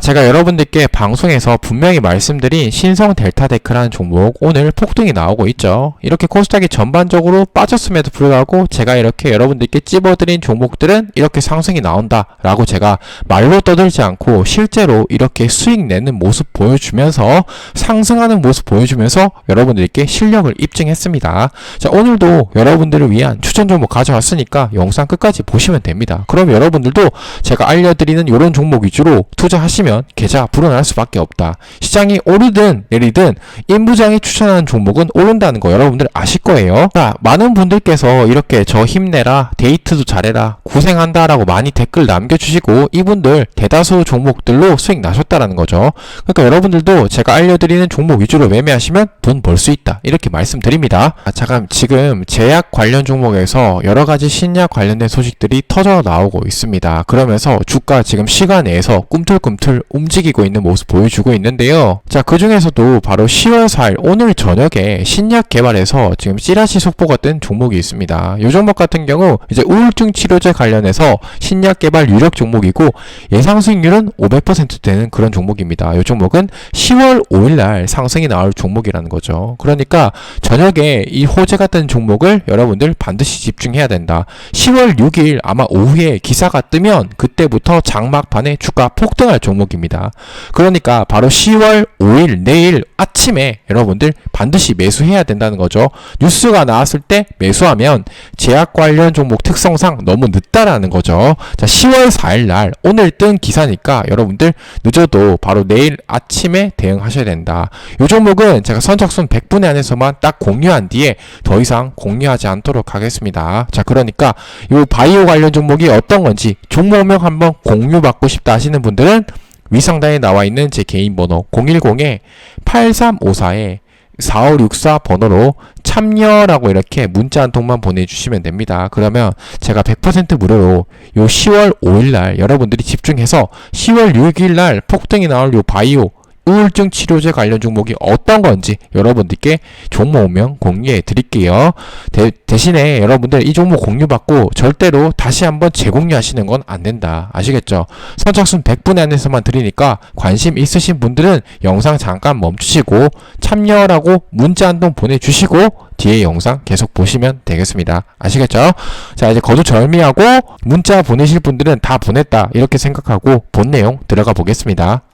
제가 여러분들께 방송에서 분명히 말씀드린 신성 델타 데크라는 종목 오늘 폭등이 나오고 있죠. 이렇게 코스닥이 전반적으로 빠졌음에도 불구하고 제가 이렇게 여러분들께 찝어드린 종목들은 이렇게 상승이 나온다 라고 제가 말로 떠들지 않고 실제로 이렇게 수익 내는 모습 보여주면서 상승하는 모습 보여주면서 여러분들께 실력을 입증했습니다. 자, 오늘도 여러분들을 위한 추천 종목 가져왔으니까 영상 끝까지 보시면 됩니다. 그럼 여러분들도 제가 알려드리는 이런 종목 위주로 투자하시면 계좌가 불어날 수밖에 없다. 시장이 오르든 내리든 임부장이 추천하는 종목은 오른다는 거 여러분들 아실 거예요. 자, 많은 분들께서 이렇게 저 힘내라, 데이트도 잘해라, 고생한다 라고 많이 댓글 남겨주시고 이분들 대다수 종목들로 수익 나셨다라는 거죠. 그러니까 여러분들도 제가 알려드리는 종목 위주로 매매하시면 돈 벌 수 있다. 이렇게 말씀드립니다. 아, 잠깐 지금 제약 관련 종목에서 여러 가지 신약 관련된 소식들이 터져 나오고 있습니다. 그러면서 주가 지금 시간 내에서 꿈틀꿈틀 움직이고 있는 모습 보여주고 있는데요. 자, 그 중에서도 바로 10월 4일 오늘 저녁에 신약 개발에서 지금 찌라시 속보가 뜬 종목이 있습니다. 이 종목 같은 경우 이제 우울증 치료제 관련해서 신약 개발 유력 종목이고 예상 수익률은 500% 되는 그런 종목입니다. 이 종목은 10월 5일 날 상승이 나올 종목이라는 거죠. 그러니까 저녁에 이 호재 같은 종목을 여러분들 반드시 집중해야 된다. 10월 6일 아마 오후에 기사가 뜨면 그때부터 장막판에 주가 폭등할 종목 입니다. 그러니까 바로 10월 5일 내일 아침에 여러분들 반드시 매수해야 된다는 거죠. 뉴스가 나왔을 때 매수하면 제약 관련 종목 특성상 너무 늦다라는 거죠. 자, 10월 4일 날 오늘 뜬 기사니까 여러분들 늦어도 바로 내일 아침에 대응하셔야 된다. 이 종목은 제가 선착순 100분의 안에서만 딱 공유한 뒤에 더 이상 공유하지 않도록 하겠습니다. 자, 그러니까 이 바이오 관련 종목이 어떤 건지 종목명 한번 공유받고 싶다 하시는 분들은 위상단에 나와 있는 제 개인 번호 010에 8354에 4564 번호로 참여라고 이렇게 문자 한 통만 보내주시면 됩니다. 그러면 제가 100% 무료로 요 10월 5일날 여러분들이 집중해서 10월 6일날 폭등이 나올 요 바이오 우울증 치료제 관련 종목이 어떤 건지 여러분들께 종목명 공유해 드릴게요. 대, 대신에 여러분들 이 종목 공유받고 절대로 다시 한번 재공유하시는 건 안 된다. 아시겠죠? 선착순 100분 안에서만 드리니까 관심 있으신 분들은 영상 잠깐 멈추시고 참여라고 문자 한 통 보내주시고 뒤에 영상 계속 보시면 되겠습니다. 아시겠죠? 자, 이제 거두 절미하고 문자 보내실 분들은 다 보냈다. 이렇게 생각하고 본 내용 들어가 보겠습니다.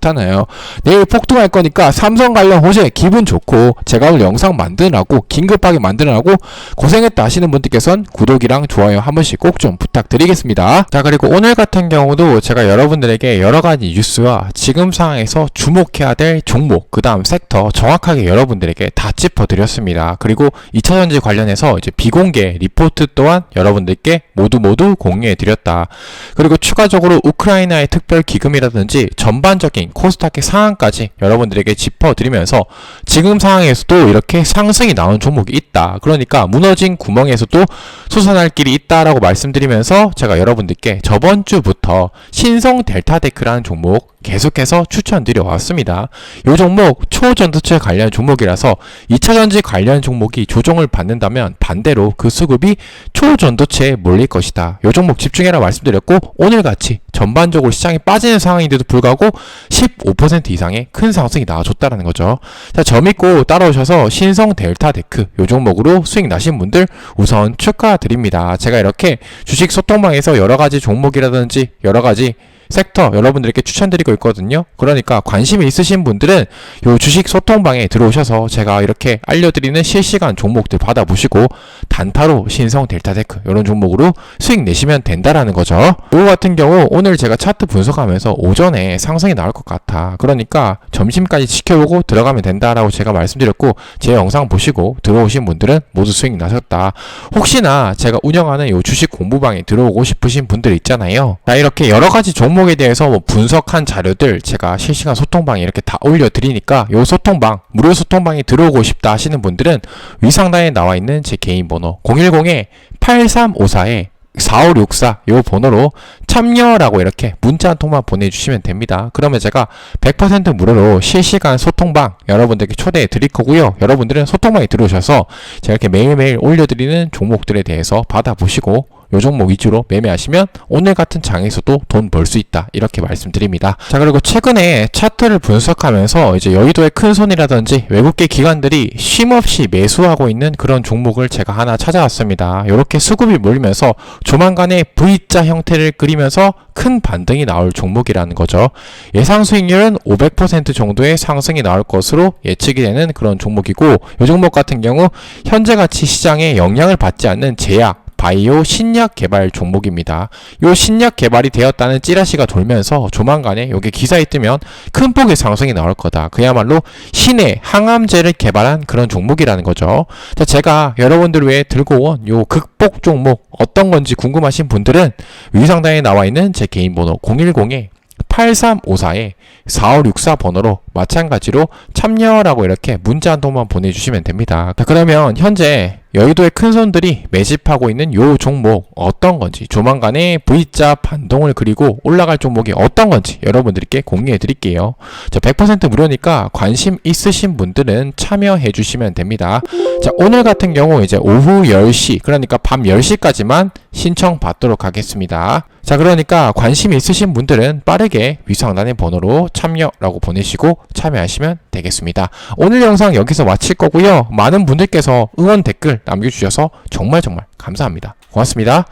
잖아요. 내일 폭등할 거니까 삼성 관련 호재 기분 좋고 제가 오늘 영상 만드느라고 긴급하게 만드느라고 고생했다 하시는 분들께선 구독이랑 좋아요 한 번씩 꼭 좀 부탁드리겠습니다. 자 그리고 오늘 같은 경우도 제가 여러분들에게 여러 가지 뉴스와 지금 상황에서 주목해야 될 종목 그 다음 섹터 정확하게 여러분들에게 다 짚어드렸습니다. 그리고 2차전지 관련해서 이제 비공개 리포트 또한 여러분들께 모두 모두 공유해드렸다. 그리고 추가적으로 우크라이나의 특별 기금이라든지 전반적인 코스닥의 상황까지 여러분들에게 짚어드리면서 지금 상황에서도 이렇게 상승이 나온 종목이 있다. 그러니까 무너진 구멍에서도 솟아날 길이 있다라고 말씀드리면서 제가 여러분들께 저번 주부터 신성 델타데크라는 종목 계속해서 추천드려 왔습니다. 이 종목 초전도체 관련 종목이라서 2차 전지 관련 종목이 조정을 받는다면 반대로 그 수급이 초전도체에 몰릴 것이다. 이 종목 집중해라 말씀드렸고 오늘같이 전반적으로 시장이 빠지는 상황인데도 불구하고 15% 이상의 큰 상승이 나와줬다라는 거죠. 자, 저 믿고 따라오셔서 신성 델타 데크 요 종목으로 수익 나신 분들 우선 축하드립니다. 제가 이렇게 주식 소통방에서 여러 가지 종목이라든지 여러 가지 섹터 여러분들에게 추천드리고 있거든요. 그러니까 관심이 있으신 분들은 요 주식 소통방에 들어오셔서 제가 이렇게 알려드리는 실시간 종목들 받아보시고 단타로 신성 델타테크 이런 종목으로 수익 내시면 된다라는 거죠. 요 같은 경우 오늘 제가 차트 분석하면서 오전에 상승이 나올 것 같아. 그러니까 점심까지 지켜보고 들어가면 된다라고 제가 말씀드렸고 제 영상 보시고 들어오신 분들은 모두 수익 나셨다. 혹시나 제가 운영하는 요 주식 공부방에 들어오고 싶으신 분들 있잖아요. 나 이렇게 여러 가지 종목 종목에 대해서 뭐 분석한 자료들 제가 실시간 소통방에 이렇게 다 올려드리니까 요 소통방 무료 소통방에 들어오고 싶다 하시는 분들은 위상단에 나와 있는 제 개인 번호 010에 8354에 4564 요 번호로 참여라고 이렇게 문자 한 통만 보내주시면 됩니다. 그러면 제가 100% 무료로 실시간 소통방 여러분들께 초대해 드릴 거고요. 여러분들은 소통방에 들어오셔서 제가 이렇게 매일매일 올려드리는 종목들에 대해서 받아보시고 요 종목 위주로 매매하시면 오늘 같은 장에서도 돈 벌 수 있다 이렇게 말씀드립니다. 자 그리고 최근에 차트를 분석하면서 이제 여의도의 큰 손이라든지 외국계 기관들이 쉼없이 매수하고 있는 그런 종목을 제가 하나 찾아왔습니다. 이렇게 수급이 몰리면서 조만간에 V자 형태를 그리면서 큰 반등이 나올 종목이라는 거죠. 예상 수익률은 500% 정도의 상승이 나올 것으로 예측이 되는 그런 종목이고 이 종목 같은 경우 현재 가치 시장에 영향을 받지 않는 제약 바이오 신약 개발 종목입니다. 요 신약 개발이 되었다는 찌라시가 돌면서 조만간에 여기 기사에 뜨면 큰 폭의 상승이 나올 거다. 그야말로 신의 항암제를 개발한 그런 종목이라는 거죠. 자, 제가 여러분들 위해 들고 온요 극복 종목 어떤 건지 궁금하신 분들은 위상단에 나와 있는 제 개인 번호 010에 8354에 4564 번호로 마찬가지로 참여라고 이렇게 문자 한 통만 보내주시면 됩니다. 자, 그러면 현재 여의도의 큰 손들이 매집하고 있는 요 종목 어떤 건지 조만간에 V자 반동을 그리고 올라갈 종목이 어떤 건지 여러분들께 공유해 드릴게요. 자, 100% 무료니까 관심 있으신 분들은 참여해 주시면 됩니다. 자, 오늘 같은 경우 이제 오후 10시, 그러니까 밤 10시까지만 신청 받도록 하겠습니다. 자, 그러니까 관심 있으신 분들은 빠르게 위상단의 번호로 참여라고 보내시고 참여하시면 되겠습니다. 오늘 영상 여기서 마칠 거고요. 많은 분들께서 응원 댓글 남겨주셔서 정말 정말 감사합니다. 고맙습니다.